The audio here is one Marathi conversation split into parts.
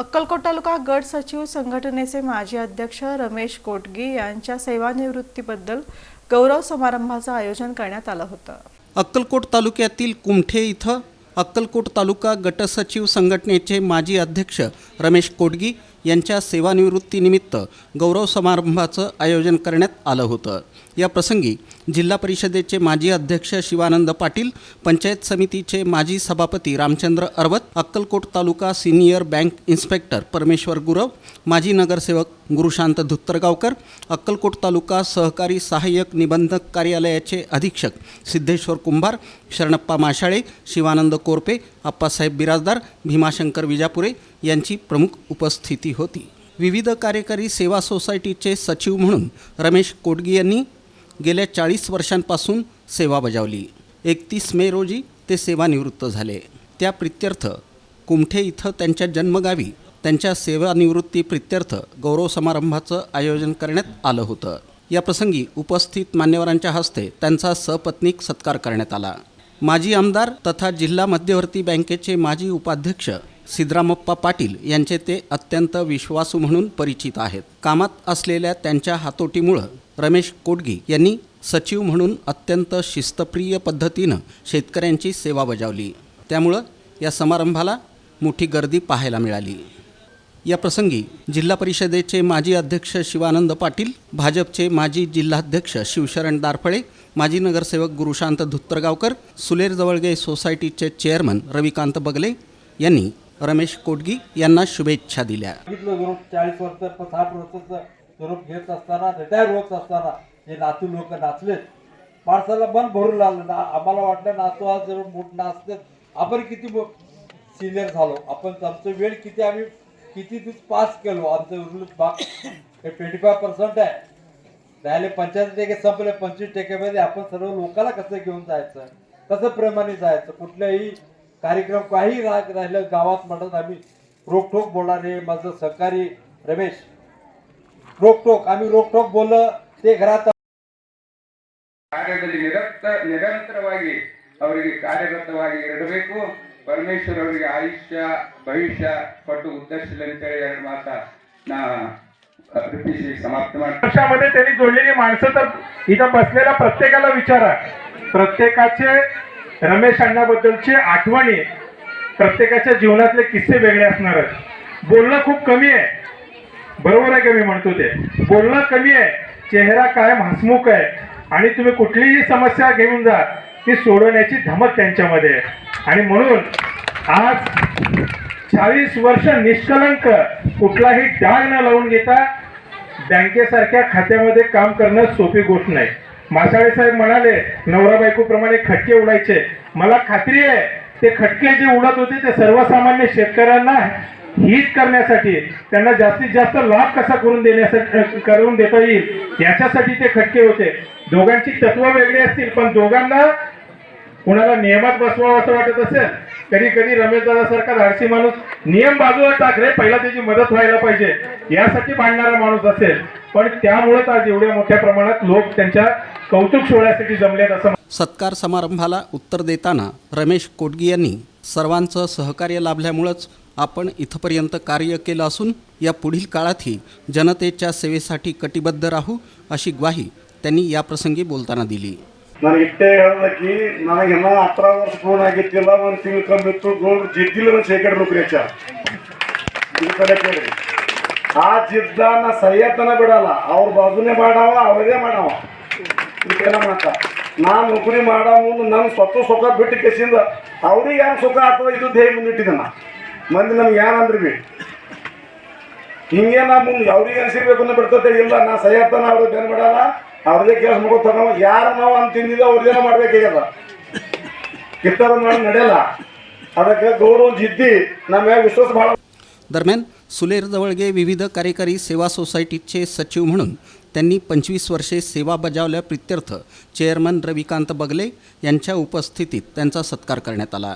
अक्कलकोट तालुका गट सचिव संघटनेचे माजी अध्यक्ष रमेश कोटगी यांच्या सेवानिवृत्तीबद्दल गौरव समारंभाचं आयोजन करण्यात आलं होतं. अक्कलकोट तालुक्यातील कुमठे इथं अक्कलकोट तालुका गटसचिव संघटनेचे माजी अध्यक्ष रमेश कोटगी यांच्या सेवानिवृत्तीनिमित्त गौरव समारंभाचं आयोजन करण्यात आलं होतं. या प्रसंगी जिल्हा परिषदेचे माजी अध्यक्ष शिवानंद पाटील पंचायत समितीचे माजी सभापती Ramchandra Arvat Akkalkot taluka senior bank inspector Parmeshwar Gurav माजी नगरसेवक गुरुशांत धुत्तरगावकर अक्कलकोट तालुका सहकारी सहाय्यक निबंधक कार्यालयाचे अधीक्षक सिद्धेश्वर कुंभार शरणप्पा माशाळे शिवानंद कोरपे आप्पासाहेब बिराजदार भीमाशंकर विजापुरे यांची प्रमुख उपस्थिती होती. विविध कार्यकारी सेवा सोसायटीचे सचिव म्हणून रमेश कोटगी यांनी गेल्या चाळीस वर्षांपासून सेवा बजावली. एकतीस मे रोजी ते सेवानिवृत्त झाले. त्या प्रित्यर्थ कुमठे इथं त्यांच्या जन्मगावी त्यांच्या सेवानिवृत्ती प्रित्यर्थ गौरव समारंभाचं आयोजन करण्यात आलं होतं. या प्रसंगी उपस्थित मान्यवरांच्या हस्ते त्यांचा सपत्नीक सत्कार करण्यात आला. माजी आमदार तथा जिल्हा मध्यवर्ती बँकेचे माजी उपाध्यक्ष सिद्धरामप्पा पाटील यांचे ते अत्यंत विश्वासू म्हणून परिचित आहेत. कामात असलेल्या त्यांच्या हातोटीमुळं रमेश कोटगी यांनी सचिव म्हणून अत्यंत शिस्तप्रिय पद्धतीनं शेतकऱ्यांची सेवा बजावली. त्यामुळं या समारंभाला मोठी गर्दी पाहायला मिळाली. या प्रसंगी जिल्हा परिषदेचे माजी अध्यक्ष शिवानंद पाटील भाजपचे माजी जिल्हाध्यक्ष शिवशरण दारफळे माजी नगरसेवक गुरुशांत धुत्तरगावकर सुलेर जवळगे सोसायटीचे चेअरमन रविकांत बगले यांनी रमेश कोटगी यांना शुभेच्छा दिल्या. चाळीस वर्ष साठ वर्षाचं स्वरूप घेत असताना रिटायर होत असताना हे नातू लोक नाचलेत. माणसाला मन भरून लागलं ना आम्हाला वाटलं नातू आज जर मोठ नाचते आपण किती सिनियर झालो आपण आमचं वेळ किती आम्ही किती दिवस पास केलो आमचं उरलं भाग हे ट्वेंटी फाय पर्सेंट आहे राहिले पंच्याऐंशी टक्के संपले पंचवीस टक्क्यामध्ये आपण सर्व लोकांना कसं घेऊन जायचं कसं प्रेमाने जायचं कुठल्याही कार्यक्रम काही राग राहिलं गावात म्हणत आम्ही रोकठोक बोलणारे माझं सहकारी रमेश रोकठोक आम्ही रोकठोक बोललं ते घरात ಕಾರ್ಯದಲ್ಲಿ ನಿರಂತರ ನಿರಂತರವಾಗಿ ಅವರಿಗೆ ಕಾರ್ಯರತವಾಗಿ ಇರಬೇಕು ಪರಮೇಶ್ವರ್ ಅವರಿಗೆ ಆಯುಷ್ಯ ಭವಿಷ್ಯ ಕೊಟ್ಟು ಉತ್ತರಿಸಲಿ ಅಂತೇಳಿ ಎರಡು ಮಾತ ನಾ ಅರ್ಪಿಸಿ ಸಮಾಪ್ತ ಮಾಡ್ತೀನಿ वर्षामध्ये त्यांनी जोडलेली माणसं तर इथं बसलेल्या प्रत्येकाला विचारा प्रत्येकाचे रमेश अण्णाबद्दलची आठवणी प्रत्येकाच्या जीवनातले किस्से वेगळे असणार आहेत बोलणं खूप कमी आहे बरोबर आहे का मी म्हणतो ते बोलणं कमी आहे चेहरा कायम हसमुख आहे आणि तुम्ही कुठलीही समस्या घेऊन जा ती सोडवण्याची धमक त्यांच्यामध्ये आहे. आणि म्हणून आज चाळीस वर्ष निष्कलंक कुठलाही डाग न लावून घेता बँकेसारख्या खात्यामध्ये काम करणं सोपी गोष्ट नाही. मासाळे साहेब म्हणाले नवरा बायको प्रमाणे खटके उडायचे. मला खात्री आहे ते खटके जे उडत होते ते सर्वसामान्य शेतकऱ्यांना हित करण्यासाठी त्यांना जास्तीत जास्त लाभ कसा करून देण्यासाठी करून देता येईल याच्यासाठी ते खटके होते. दोघांची तत्व वेगळी असतील पण दोघांना कुणाला नियमात बसवा असं वाटत असेल कधी कधी रमेश दादा सारखा धाडसी माणूस नियम बाजूला टाकले पहिला त्याची मदत व्हायला पाहिजे. यासाठी भांडणारा माणूस असेल. पण त्यामुळेच आज एवढ्या मोठ्या प्रमाणात लोक त्यांच्या कौतुक सोहळ्यासाठी जमलेत असं सत्कार समारंभाला उत्तर देताना रमेश कोटगी यांनी सर्वांचं सहकार्य लाभल्यामुळंच आपण इथपर्यंत कार्य केलं असून या पुढील काळातही जनतेच्या सेवेसाठी कटिबद्ध राहू अशी ग्वाही त्यांनी याप्रसंगी बोलताना दिली. ನಾನು ಇಟ್ಟೇ ಹೇಳ್ದಕಿ ನನಗೆ ಇನ್ನೂ ಹತ್ರ ವರ್ಷ ಫೋನ್ ಆಗಿತ್ತಿಲ್ಲ ಒಂದು ತಿಂಗಳು ಕಮ್ಮಿ ಗೋಲ್ಡ್ ಜಿದ್ದಿಲ್ಲ ಶೇಖರ್ ನೌಕರಿ ಹಚ್ಚ. ಇದು ಕಡೆ ಕೇಳಿ. ಆ ಬಿಡಲ್ಲ. ಅವ್ರ ಬಾಜುನೇ ಮಾಡವ ಅವರೇ ಮಾಡವ. ಇದನ್ನ ಮಾತ ನಾ ನೌಕರಿ ಮಾಡೋ ಮುಂದೆ ನನ್ನ ಸ್ವತಃ ಸುಖ ಬಿಟ್ಟು ಕೆಸಿಂದ ಅವ್ರಿಗೆ ಏನು ಸುಖ ಆಗ್ತದ, ಇದು ದೇಹ ಮುಂದಿಟ್ಟಿದ್ದೆ ಮಂದಿ ನಮ್ಗೆ ಏನಂದ್ರಿ ಬಿ ಹಿಂಗೆ ಮುಂದೆ ಅವ್ರಿಗೆ ಅನ್ಸಿರ್ಬೇಕು ಅನ್ನೋ ಬಿಡ್ತದೆ ಇಲ್ಲ, ನಾ ಸಯ್ಯತನ ಅವ್ರಿಗೆ ಬೇರೆ ಬಿಡಲ್ಲ ಅವ್ರದೇ ಕೆಲಸ ಮಾಡ್ಕೊತ ನಾವು ಯಾರು ನಾವು ಅಂತ ತಿಂದಿದ್ದ ಅವ್ರದ್ದೇನ ಮಾಡ್ಬೇಕಾಗ್ಯದ ಕಿತ್ತಾರ ಮಾಡಿ ನಡೆಯಲ್ಲ ಅದಕ್ಕೆ ಗೌರವ ಜಿದ್ದಿ ನಮ್ಮ ಮ್ಯಾಗ ವಿಶ್ವಾಸ ಭಾಳ दरम्यान सुलेर जवळगे विविध कार्यकारी सेवा सोसायटीचे सचिव म्हणून त्यांनी पंचवीस वर्षे सेवा बजावल्या प्रित्यर्थ चेअरमन रविकांत बगले यांच्या उपस्थितीत त्यांचा सत्कार करण्यात आला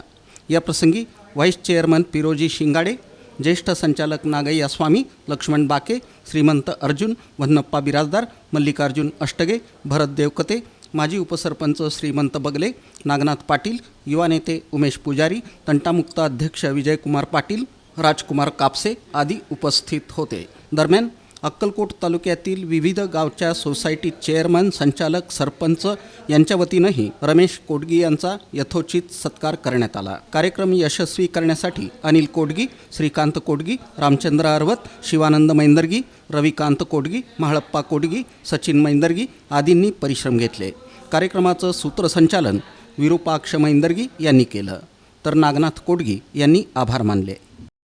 या प्रसंगी व्हाईस चेअरमन पिरोजी शिंगाडे ज्येष्ठ संचालक नागय्या स्वामी लक्ष्मण बाके श्रीमंत अर्जुन वन्नप्पा बिराजदार मल्लिकार्जुन अष्टगे भरत देवकते माजी उपसरपंच श्रीमंत बगले नागनाथ पाटील युवा नेते उमेश पुजारी तंटामुक्त अध्यक्ष विजयकुमार पाटील राजकुमार कापसे आदी उपस्थित होते. दरम्यान अक्कलकोट तालुक्यातील विविध गावच्या सोसायटी चेअरमन संचालक सरपंच यांच्या वतीनंही रमेश कोडगी यांचा यथोचित सत्कार करण्यात आला. कार्यक्रम यशस्वी करण्यासाठी अनिल कोडगी श्रीकांत कोडगी रामचंद्र अर्वत शिवानंद मैंदर्गी रविकांत कोडगी महाळप्पा कोडगी सचिन मैंदर्गी आदींनी परिश्रम घेतले. कार्यक्रमाचं सूत्रसंचालन विरूपाक्ष मैंदर्गी यांनी केलं. तर नागनाथ कोडगी यांनी आभार मानले.